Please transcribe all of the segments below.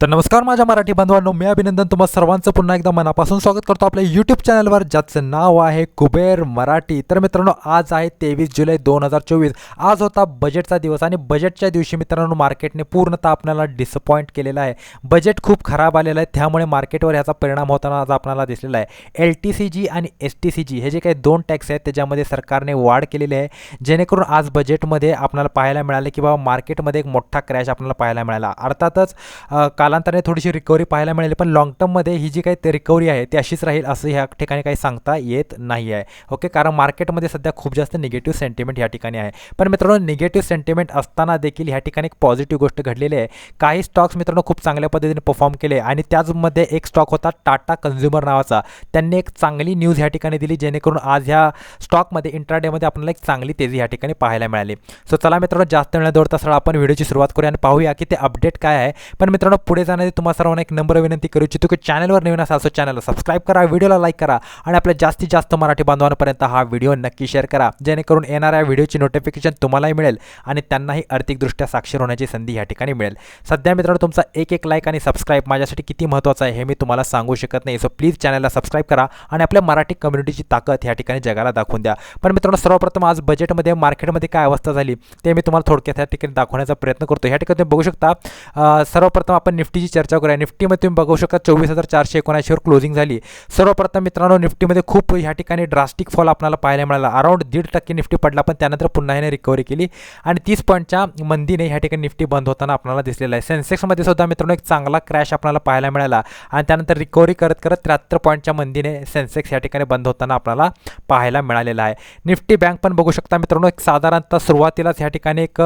तर नमस्कार माझ्या मराठी बांधवांनो मी अभिनंदन तुम्हा सर्वांचं. पुन्हा एकदा मनापासून स्वागत करतो आपल्या यूट्यूब चॅनलवर ज्याचं नाव आहे कुबेर मराठी. तर मित्रांनो आज आहे तेवीस जुलै दोन हजार चोवीस. आज होता बजेटचा दिवस आणि बजेटच्या दिवशी मित्रांनो मार्केटने पूर्णतः आपल्याला डिसअपॉइंट केलेला आहे. बजेट खूप खराब आलेलं आहे त्यामुळे मार्केटवर याचा परिणाम होताना आज आपल्याला दिसलेला आहे. एल टी सी जी आणि एस टी सी जी हे जे काही दोन टॅक्स आहेत त्याच्यामध्ये सरकारने वाढ केलेली आहे. जेणेकरून आज बजेटमध्ये आपल्याला पाहायला मिळाले की बाबा मार्केटमध्ये एक मोठा क्रॅश आपल्याला पाहायला मिळाला. अर्थातच अ, कालांतराने थोडीशी रिकव्हरी पाहायला मिळेल पण लॉंग टर्ममध्ये ही जी काही ते रिकव्हरी आहे ती अशीच राहील असं ह्या ठिकाणी काही सांगता येत नाही आहे. ओके कारण मार्केटमध्ये सध्या खूप जास्त निगेटिव्ह सेंटिमेंट ह्या ठिकाणी आहे. पण मित्रांनो निगेटिव्ह सेंटिमेंट असताना देखील ह्या ठिकाणी एक पॉझिटिव्ह गोष्ट घडलेली आहे. काही स्टॉक्स मित्रांनो खूप चांगल्या पद्धतीने परफॉर्म केले आणि त्याचमध्ये एक स्टॉक होता टाटा कन्झ्युमर नावाचा. त्यांनी एक चांगली न्यूज ह्या ठिकाणी दिली जेणेकरून आज ह्या स्टॉकमध्ये इंट्राडेमध्ये आपल्याला एक चांगली तेजी ह्या ठिकाणी पाहायला मिळाली. सो चला मित्रांनो जास्त वेळ दौडता सरळ आपण व्हिडिओची सुरुवात करूया आणि पाहूया की ते अपडेट काय आहे. पण मित्रांनो पुढे जाण्याची तुम्हाला सर्वांना एक नंबर विनंती करू इच्छितो की चॅनलवर नवीन असाल सो चॅनलला सबस्क्राईब करा व्हिडिओला लाईक करा आणि आपल्या जास्तीत जास्त मराठी बांधवांपर्यंत हा व्हिडिओ नक्की शेअर करा. जेणेकरून येणाऱ्या व्हिडिओची नोटिफिकेशन तुम्हालाही मिळेल आणि त्यांनाही आर्थिकदृष्ट्या साक्षर होण्याची संधी या ठिकाणी मिळेल. सध्या मित्रांनो तुमचा एक एक लाईक आणि सबस्क्राईब माझ्यासाठी किती महत्त्वाचं आहे हे मी तुम्हाला सांगू शकत नाही. सो प्लीज चॅनलला सबस्क्राईब करा आणि आपल्या मराठी कम्युनिटीची ताकद या ठिकाणी जगाला दाखवून द्या. पण मित्रांनो सर्वप्रथम आज बजेटमध्ये मार्केटमध्ये काय अवस्था झाली ते मी तुम्हाला थोडक्यात या ठिकाणी दाखवण्याचा प्रयत्न करतो. ह्या ठिकाणी तुम्ही बघू शकता सर्वप्रथम आपण निफ्टीची चर्चा करूया. निफ्टीमध्ये तुम्ही बघू शकता चोवीस हजार चारशे एकोणऐंशीवर क्लोजिंग झाली. सर्वप्रथम मित्रांनो निफ्टीमध्ये खूप ह्या ठिकाणी ड्रास्टिक फॉल आपल्याला पाहायला मिळाला. अराउंड दीड टक्के निफ्टी पडला पण त्यानंतर पुन्हा याने रिकव्हरी केली. आणि तीस पॉईंटच्या मंदीने ह्या ठिकाणी निफ्टी बंद होताना आपल्याला दिसलेला आहे. सेन्सेक्समध्ये सुद्धा मित्रांनो एक चांगला क्रॅश आपल्याला पाहायला मिळाला. आणि त्यानंतर रिकव्हरी करत करत त्र्याहत्तर पॉईंटच्या मंदीने सेन्सेक्स या ठिकाणी बंद होताना आपल्याला पाहायला मिळालेला आहे. निफ्टी बँक पण बघू शकता मित्रांनो एक साधारणतः सुरुवातीलाच ह्या ठिकाणी एक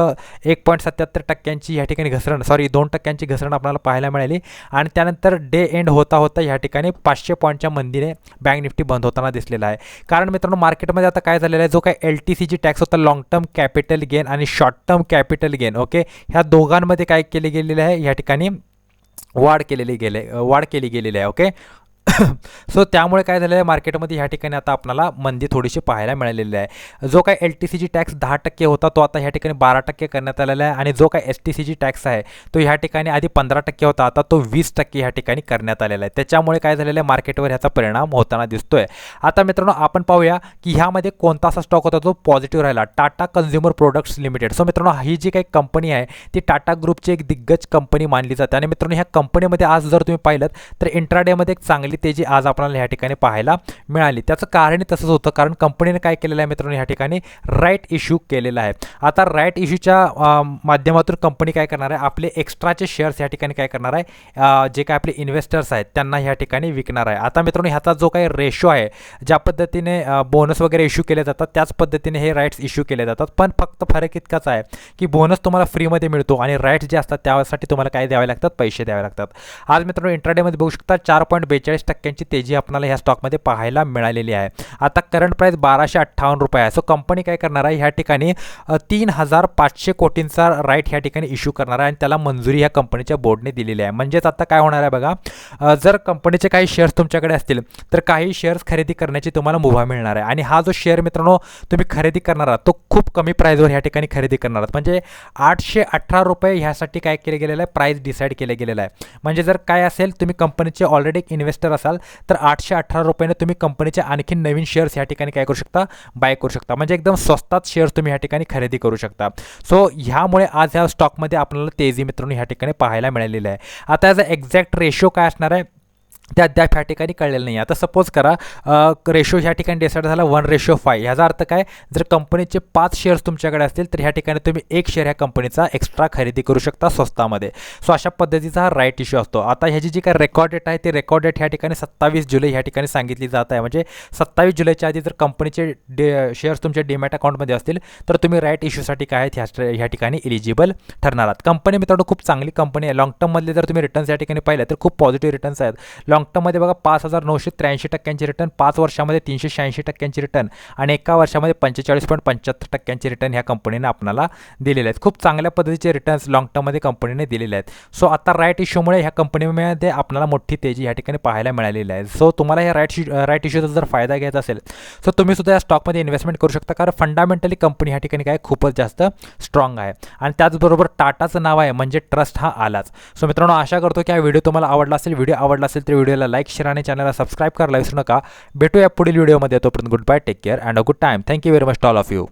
एक पॉईंट सत्याहत्तर टक्क्यांची ह्या ठिकाणी घसरण सॉरी दोन टक्क्यांची घसरण आपल्याला पाहायला पाहायला मिळाली. आणि त्यानंतर डे एंड होता होता ह्या ठिकाणी पाचशे पॉईंटच्या मंदीने बँक निफ्टी बंद होताना दिसलेला आहे. कारण मित्रांनो मार्केटमध्ये आता काय झालेलं आहे? जो काय L T C G tax होता लॉंग टर्म कॅपिटल गेन आणि short term capital gain okay ह्या दोघांमध्ये काय केले गेलेले आहे? ह्या ठिकाणी वाढ केलेली गेले वाढ केली गेलेली आहे ओके सो त्यामुळे काय झालेलं आहे मार्केटमध्ये ह्या ठिकाणी आता आपल्याला मंदी थोडीशी पाहायला मिळालेली आहे. जो काय L T C G tax दहा टक्के होता तो आता ह्या ठिकाणी बारा टक्के करण्यात आलेला आहे. आणि जो काय S T C G tax आहे तो ह्या ठिकाणी आधी पंधरा टक्के होता आता तो वीस टक्के ह्या ठिकाणी करण्यात आलेला आहे. त्याच्यामुळे काय झालेलं आहे मार्केटवर ह्याचा परिणाम होताना दिसतोय. आता मित्रांनो आपण पाहूया की ह्यामध्ये कोणता असा स्टॉक होता जो पॉझिटिव्ह राहिला. Tata consumer products limited so मित्रांनो ही जी काही कंपनी आहे ती टाटा ग्रुपची एक दिग्गज कंपनी मानली जाते. आणि मित्रांनो ह्या कंपनीमध्ये आज जर तुम्ही पाहिलं तर इंट्राडेमध्ये एक चांगली ते जे आज आपल्याला ह्या ठिकाणी पाहायला मिळाली. त्याचं कारणही तसंच होतं कारण कंपनीने काय केलेलं आहे मित्रांनो ह्या ठिकाणी राईट इश्यू केलेला आहे. आता राईट इश्यूच्या माध्यमातून कंपनी काय करणार आहे? आपले एक्स्ट्राचे शेअर्स या ठिकाणी काय करणार आहे? जे काय आपले इन्व्हेस्टर्स आहेत त्यांना ह्या ठिकाणी विकणार आहे. आता मित्रांनो ह्याचा जो काही रेशो आहे ज्या पद्धतीने बोनस वगैरे इश्यू केले जातात त्याच पद्धतीने हे राईट्स इश्यू केले जातात. पण फक्त फरक इतकाच आहे की बोनस तुम्हाला फ्रीमध्ये मिळतो आणि राईट्स जे असतात त्यासाठी तुम्हाला काय द्यावे लागतात? पैसे द्यावे लागतात. आज मित्रांनो इंट्राडेमध्ये बघू शकता चार पॉईंट बेचाळीस टक्क्यांची तेजी आपल्याला ह्या स्टॉकमध्ये पाहायला मिळालेली आहे. आता करंट प्राईस बाराशे अठ्ठावन्न रुपये आहे. सो कंपनी काय करणार आहे? ह्या ठिकाणी तीन हजार पाचशे कोटींचा राईट ह्या ठिकाणी इश्यू करणार आहे आणि त्याला मंजुरी ह्या कंपनीच्या बोर्डने दिलेली आहे. म्हणजेच आता काय होणार आहे बघा? जर कंपनीचे काही शेअर्स तुमच्याकडे असतील तर काही शेअर्स खरेदी करण्याची तुम्हाला मुभा मिळणार आहे. आणि हा जो शेअर मित्रांनो तुम्ही खरेदी करणार आहात तो खूप कमी प्राईजवर ह्या ठिकाणी खरेदी करणार आहात. म्हणजे आठशे अठरा रुपये ह्यासाठी काय केलं गेलेलं आहे? प्राईस डिसाईड केलं गेलेलं आहे. म्हणजे जर काय असेल तुम्ही कंपनीचे ऑलरेडी इन्व्हेस्टर असेल तर आठशे अठरा रुपयाने तुम्ही कंपनीचे आणखी नवीन शेअर्स या ठिकाणी काय करू शकता? बाय करू शकता. म्हणजे एकदम स्वस्तात शेअर्स तुम्ही या ठिकाणी खरेदी करू शकता. सो ह्यामुळे आज ह्या स्टॉकमध्ये आपल्याला तेजी मित्रांनो ह्या ठिकाणी पाहायला मिळालेलं आहे. आता याचा एक्झॅक्ट रेशो काय असणार आहे? त्या अद्याप ह्या ठिकाणी कळलेलं नाही. आता सपोज करा रेशो ह्या ठिकाणी डिसाईड झाला वन रेशो फाय ह्याचा अर्थ काय? जर कंपनीचे पाच शेअर्स तुमच्याकडे असतील तर ह्या ठिकाणी तुम्ही एक शेअर ह्या कंपनीचा एक्स्ट्रा खरेदी करू शकता स्वस्तामध्ये. सो अशा पद्धतीचा हा राईट इश्यू असतो. आता ह्याची जी काय रेकॉर्ड डेट आहे ती रेकॉर्ड डेट ह्या ठिकाणी सत्तावीस जुलै ह्या ठिकाणी सांगितली जात आहे. म्हणजे सत्तावीस जुलैच्या आधी जर कंपनीचे डे शेअर्स तुमच्या डीमॅट अकाउंटमध्ये असतील तर तुम्ही राईट इश्यूसाठी काय आहेत? ह्या ह्या ठिकाणी इलिजिबल ठरणार आहात. कंपनी मित्रांनो खूप चांगली कंपनी आहे. लॉंग टर्ममधले जर तुम्ही रिटर्न्स या ठिकाणी पाहिले तर खूप पॉझिटिव्ह रिटर्न्स आहेत. लॉंग टर्ममध्ये बघा पाच हजार नऊशे त्र्याऐंशी टक्क्यांची रिटर्न पाच वर्षामध्ये तीनशे शहाऐंशी टक्क्यांची रिटर्न आणि एका वर्षामध्ये पंचेचाळीस पॉईंट पंच्याहत्तर टक्क्यांची रिटर्न ह्या कंपनीने आपल्याला दिलेले आहेत. खूप चांगल्या पद्धतीचे रिटर्न्स लॉंग टर्ममध्ये कंपनीने दिलेले आहेत. सो आता राईट इश्यूमुळे ह्या कंपनीमध्ये आपल्याला मोठी तेजी ह्या ठिकाणी पाहायला मिळालेली आहे. सो तुम्हाला ह्या राईट राईट इश्यूचा जर फायदा घ्यायचा असेल सो तुम्ही सुद्धा या स्टॉकमध्ये इन्व्हेस्टमेंट करू शकता. कारण फंडामेंटली कंपनी ह्या ठिकाणी काय खूपच जास्त स्ट्रॉंग आहे. आणि त्याचबरोबर टाटाचं नाव आहे म्हणजे ट्रस्ट हा आलाच. सो मित्रांनो आशा करतो की हा व्हिडिओ तुम्हाला आवडला असेल. व्हिडिओ आवडला असेल तर व्हिडिओला लाईक शेअर आणि चॅनलला सबस्क्राईब करायला विसरू नका. भेटूया पुढील व्हिडिओमध्ये. तोपर्यंत good bye take care and a good time thank you very much all of you.